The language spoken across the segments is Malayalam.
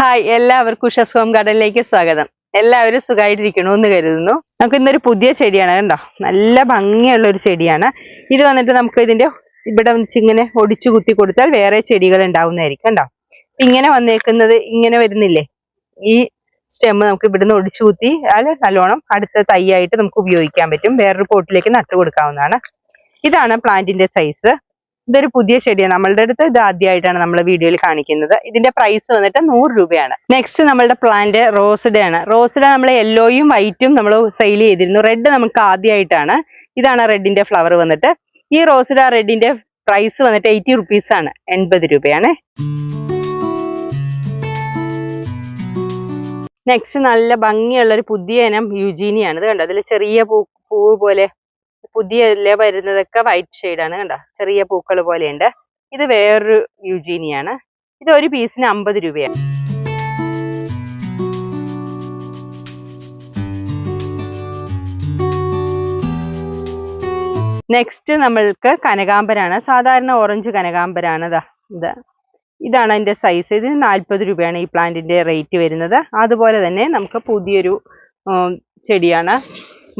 ഹായ് എല്ലാവർക്കും ഉഷസ് ഹോം ഗാർഡനിലേക്ക് സ്വാഗതം. എല്ലാവരും സുഖമായിട്ടിരിക്കണു എന്ന് കരുതുന്നു. നമുക്ക് ഇന്നൊരു പുതിയ ചെടിയാണ് കണ്ടോ? നല്ല ഭംഗിയുള്ള ഒരു ചെടിയാണ്. ഇത് വന്നിട്ട് നമുക്ക് ഇതിന്റെ ഇവിടെ ഇങ്ങനെ ഒടിച്ചു കുത്തി കൊടുത്താൽ വേറെ ചെടികൾ ഉണ്ടാവുന്നതായിരിക്കും കണ്ടോ? ഇങ്ങനെ വന്നേക്കുന്നത് ഇങ്ങനെ വരുന്നില്ലേ? ഈ സ്റ്റെം നമുക്ക് ഇവിടുന്ന് ഒടിച്ചു കുത്തി അത് നല്ലോണം അടുത്ത തൈയായിട്ട് നമുക്ക് ഉപയോഗിക്കാൻ പറ്റും. വേറൊരു പോട്ടിലേക്ക് നട്ടു കൊടുക്കാവുന്നതാണ്. ഇതാണ് പ്ലാന്റിന്റെ സൈസ് ഇതൊരു പുതിയ ചെടിയാണ്. നമ്മളുടെ അടുത്ത് ഇത് ആദ്യമായിട്ടാണ് നമ്മൾ വീഡിയോയിൽ കാണിക്കുന്നത്. ഇതിന്റെ പ്രൈസ് വന്നിട്ട് നൂറ് രൂപയാണ്. നെക്സ്റ്റ് നമ്മളുടെ പ്ലാന്റ് റോസ്ഡേ ആണ്. റോസ്ഡേ നമ്മൾ യെല്ലോയും വൈറ്റും നമ്മൾ സെയിൽ ചെയ്തിരുന്നു. റെഡ് നമുക്ക് ആദ്യമായിട്ടാണ്. ഇതാണ് റെഡിന്റെ ഫ്ലവർ വന്നിട്ട്. ഈ റോസ്ഡ റെഡിന്റെ പ്രൈസ് വന്നിട്ട് എയ്റ്റി റുപ്പീസ് ആണ്. എൺപത് രൂപയാണ്. നെക്സ്റ്റ് നല്ല ഭംഗിയുള്ള ഒരു പുതിയ ഇനം യുജീനിയാണ്. ഇത് കണ്ടോ? അതിൽ ചെറിയ പൂ പൂവ് പോലെ പുതിയ ഇല വരുന്നതൊക്കെ വൈറ്റ് ഷെയ്ഡാണ് കണ്ടോ? ചെറിയ പൂക്കൾ പോലെയുണ്ട്. ഇത് വേറൊരു യുജീനിയാണ് ഇത് ഒരു പീസിന് അമ്പത് രൂപയാണ്. നെക്സ്റ്റ് നമ്മൾക്ക് കനകാമ്പരാണ് സാധാരണ ഓറഞ്ച് കനകാമ്പരാണ് ഇതാ ഇത്. ഇതാണ് അതിന്റെ സൈസ് ഇതിന് നാൽപ്പത് രൂപയാണ് ഈ പ്ലാന്റിന്റെ റേറ്റ് വരുന്നത്. അതുപോലെ തന്നെ നമുക്ക് പുതിയൊരു ചെടിയാണ്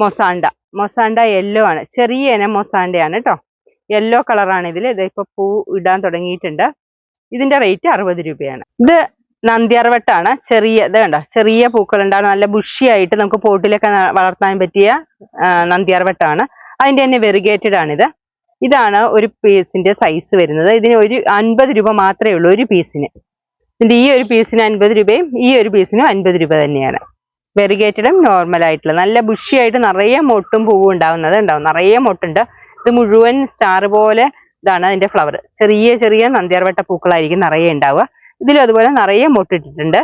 മൊസാണ്ട. മൊസാണ്ട യെല്ലോ ആണ്. ചെറിയ ഇനം മൊസാണ്ടയാണ് കേട്ടോ യെല്ലോ കളറാണ് ഇതിൽ ഇത് ഇപ്പൊ പൂ ഇടാൻ തുടങ്ങിയിട്ടുണ്ട്. ഇതിന്റെ റേറ്റ് അറുപത് രൂപയാണ്. ഇത് നന്ദ്യാർവട്ടാണ്. ചെറിയ ഇത് കണ്ടോ? ചെറിയ പൂക്കൾ ഉണ്ടാകും നല്ല ബുഷിയായിട്ട് നമുക്ക് പോട്ടിലൊക്കെ വളർത്താൻ പറ്റിയ നന്ദ്യാർവട്ടാണ്. അതിന്റെ തന്നെ വെറുഗേറ്റഡ് ആണിത് ഇതാണ് ഒരു പീസിന്റെ സൈസ് വരുന്നത്. ഇതിന് ഒരു അൻപത് രൂപ മാത്രമേ ഉള്ളൂ ഒരു പീസിന് ഇതിന്റെ ഈ ഒരു പീസിന് അൻപത് രൂപയും ഈ ഒരു പീസിനും അൻപത് രൂപ തന്നെയാണ്. വെറിഗേറ്റഡും നോർമൽ ആയിട്ടുള്ള. നല്ല ബുഷിയായിട്ട് നിറയെ മൊട്ടും പൂവും ഉണ്ടാവുന്നത് ഉണ്ടാവും നിറയെ മൊട്ടുണ്ട്. ഇത് മുഴുവൻ സ്റ്റാർ പോലെ ഇതാണ് അതിന്റെ ഫ്ലവർ ചെറിയ ചെറിയ നന്ദ്യാർവട്ട പൂക്കളായിരിക്കും നിറയെ ഉണ്ടാവുക. ഇതിലും അതുപോലെ നിറയെ മൊട്ടിട്ടിട്ടുണ്ട്.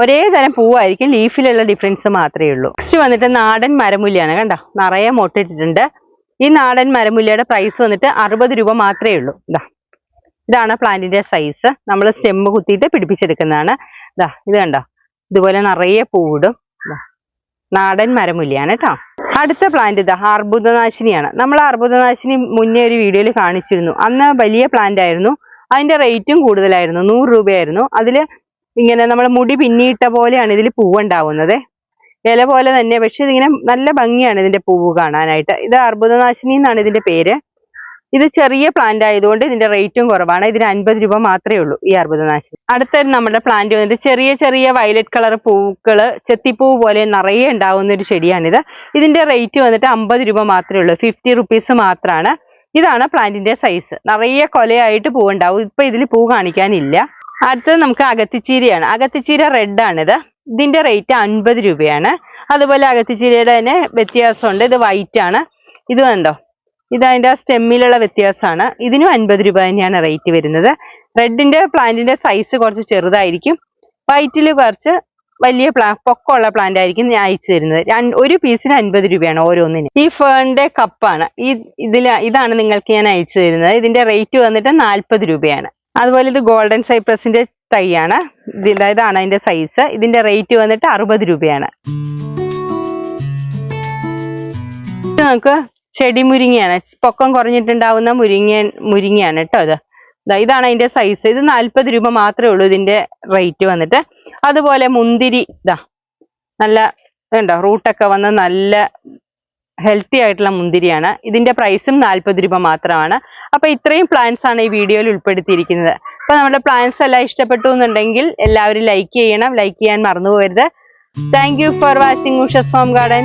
ഒരേ തരം പൂവായിരിക്കും ലീഫിലുള്ള ഡിഫറൻസ് മാത്രമേ ഉള്ളൂ. നെക്സ്റ്റ് വന്നിട്ട് നാടൻ മരമുല്ലയാണ് കണ്ടോ? നിറയെ മൊട്ടിട്ടിട്ടുണ്ട്. ഈ നാടൻ മരമുല്ലയുടെ പ്രൈസ് വന്നിട്ട് അറുപത് രൂപ മാത്രമേ ഉള്ളൂ. ഇതാ ഇതാണ് പ്ലാന്റിന്റെ സൈസ് നമ്മൾ സ്റ്റെമ്മ് കുത്തിയിട്ട് പിടിപ്പിച്ചെടുക്കുന്നതാണ്. ഇതാ ഇത് കണ്ടോ? ഇതുപോലെ നിറയെ പൂവിടും. നാടൻ മരമുല്ലയാണ് കേട്ടോ അടുത്ത പ്ലാന്റ് ഇതാ അർബുദനാശിനിയാണ്. നമ്മൾ അർബുദനാശിനി മുന്നേ ഒരു വീഡിയോയിൽ കാണിച്ചിരുന്നു. അന്ന് വലിയ പ്ലാന്റ് ആയിരുന്നു. അതിന്റെ റേറ്റും കൂടുതലായിരുന്നു. നൂറ് രൂപയായിരുന്നു. അതിൽ ഇങ്ങനെ നമ്മൾ മുടി പിന്നിയിട്ട പോലെയാണ് ഇതിൽ പൂവുണ്ടാവുന്നത്. ഇല പോലെ തന്നെ. പക്ഷെ ഇതിങ്ങനെ നല്ല ഭംഗിയാണ് ഇതിന്റെ പൂവ് കാണാനായിട്ട്. ഇത് അർബുദനാശിനി എന്നാണ് ഇതിന്റെ പേര്. ഇത് ചെറിയ പ്ലാന്റ് ആയതുകൊണ്ട് ഇതിന്റെ റേറ്റും കുറവാണ്. ഇതിന് അൻപത് രൂപ മാത്രമേ ഉള്ളൂ ഈ അർബുദനാശിനി. അടുത്ത നമ്മുടെ പ്ലാന്റ് വന്നിട്ട് ചെറിയ ചെറിയ വയലറ്റ് കളർ പൂക്കൾ ചെത്തിപ്പൂ പോലെ നിറയെ ഉണ്ടാകുന്ന ഒരു ചെടിയാണിത്. ഇതിന്റെ റേറ്റ് വന്നിട്ട് അമ്പത് രൂപ മാത്രമേ ഉള്ളൂ. ഫിഫ്റ്റി റുപ്പീസ് മാത്രമാണ് ഇതാണ് പ്ലാന്റിന്റെ സൈസ് നിറയെ കൊലയായിട്ട് പൂവുണ്ടാവും. ഇപ്പൊ ഇതിൽ പൂ കാണിക്കാനില്ല. അടുത്തത് നമുക്ക് അകത്തിച്ചീരയാണ്. അകത്തിച്ചീര റെഡ് ആണിത്. ഇതിന്റെ റേറ്റ് അൻപത് രൂപയാണ്. അതുപോലെ അകത്തിച്ചീരയുടെ തന്നെ വ്യത്യാസമുണ്ട്. ഇത് വൈറ്റ് ആണ്. ഇത് കണ്ടോ? ഇത് ആ സ്റ്റെമ്മിലുള്ള വ്യത്യാസമാണ്. ഇതിനും അൻപത് രൂപ തന്നെയാണ് റേറ്റ് വരുന്നത്. റെഡിന്റെ പ്ലാന്റിന്റെ സൈസ് കുറച്ച് ചെറുതായിരിക്കും. വൈറ്റിൽ കുറച്ച് വലിയ പ്ലാ പൊക്കമുള്ള പ്ലാന്റ് ആയിരിക്കും ഞാൻ അയച്ചു തരുന്നത്. ഒരു പീസിന് അൻപത് രൂപയാണ് ഓരോന്നിനും. ഈ ഫേണിന്റെ കപ്പാണ് ഈ ഇതിൽ ഇതാണ് നിങ്ങൾക്ക് ഞാൻ അയച്ചു തരുന്നത്. ഇതിന്റെ റേറ്റ് വന്നിട്ട് നാൽപ്പത് രൂപയാണ്. അതുപോലെ ഇത് ഗോൾഡൻ സൈപ്രസിന്റെ തൈയാണ്. ഇതാണ് അതിന്റെ സൈസ് ഇതിന്റെ റേറ്റ് വന്നിട്ട് അറുപത് രൂപയാണ്. നമുക്ക് ചെടി മുരിങ്ങയാണ് പൊക്കം കുറഞ്ഞിട്ടുണ്ടാവുന്ന മുരിങ്ങ മുരിങ്ങയാണ് കേട്ടോ ഇത്. ഇതാണ് അതിന്റെ സൈസ് ഇത് നാൽപ്പത് രൂപ മാത്രമേ ഉള്ളൂ ഇതിന്റെ റേറ്റ് വന്നിട്ട്. അതുപോലെ മുന്തിരി ഇതാ നല്ല ഇതുണ്ടോ റൂട്ടൊക്കെ വന്ന് നല്ല ഹെൽത്തി ആയിട്ടുള്ള മുന്തിരിയാണ്. ഇതിന്റെ പ്രൈസും നാൽപ്പത് രൂപ മാത്രമാണ്. അപ്പോൾ ഇത്രയും പ്ലാന്റ്സ് ആണ് ഈ വീഡിയോയിൽ ഉൾപ്പെടുത്തിയിരിക്കുന്നത്. അപ്പോൾ നമ്മുടെ പ്ലാന്റ്സ് എല്ലാം ഇഷ്ടപ്പെട്ടു എന്നുണ്ടെങ്കിൽ എല്ലാവരും ലൈക്ക് ചെയ്യണം. ലൈക്ക് ചെയ്യാൻ മറന്നു പോകരുത്. Thank you for watching Ushas home garden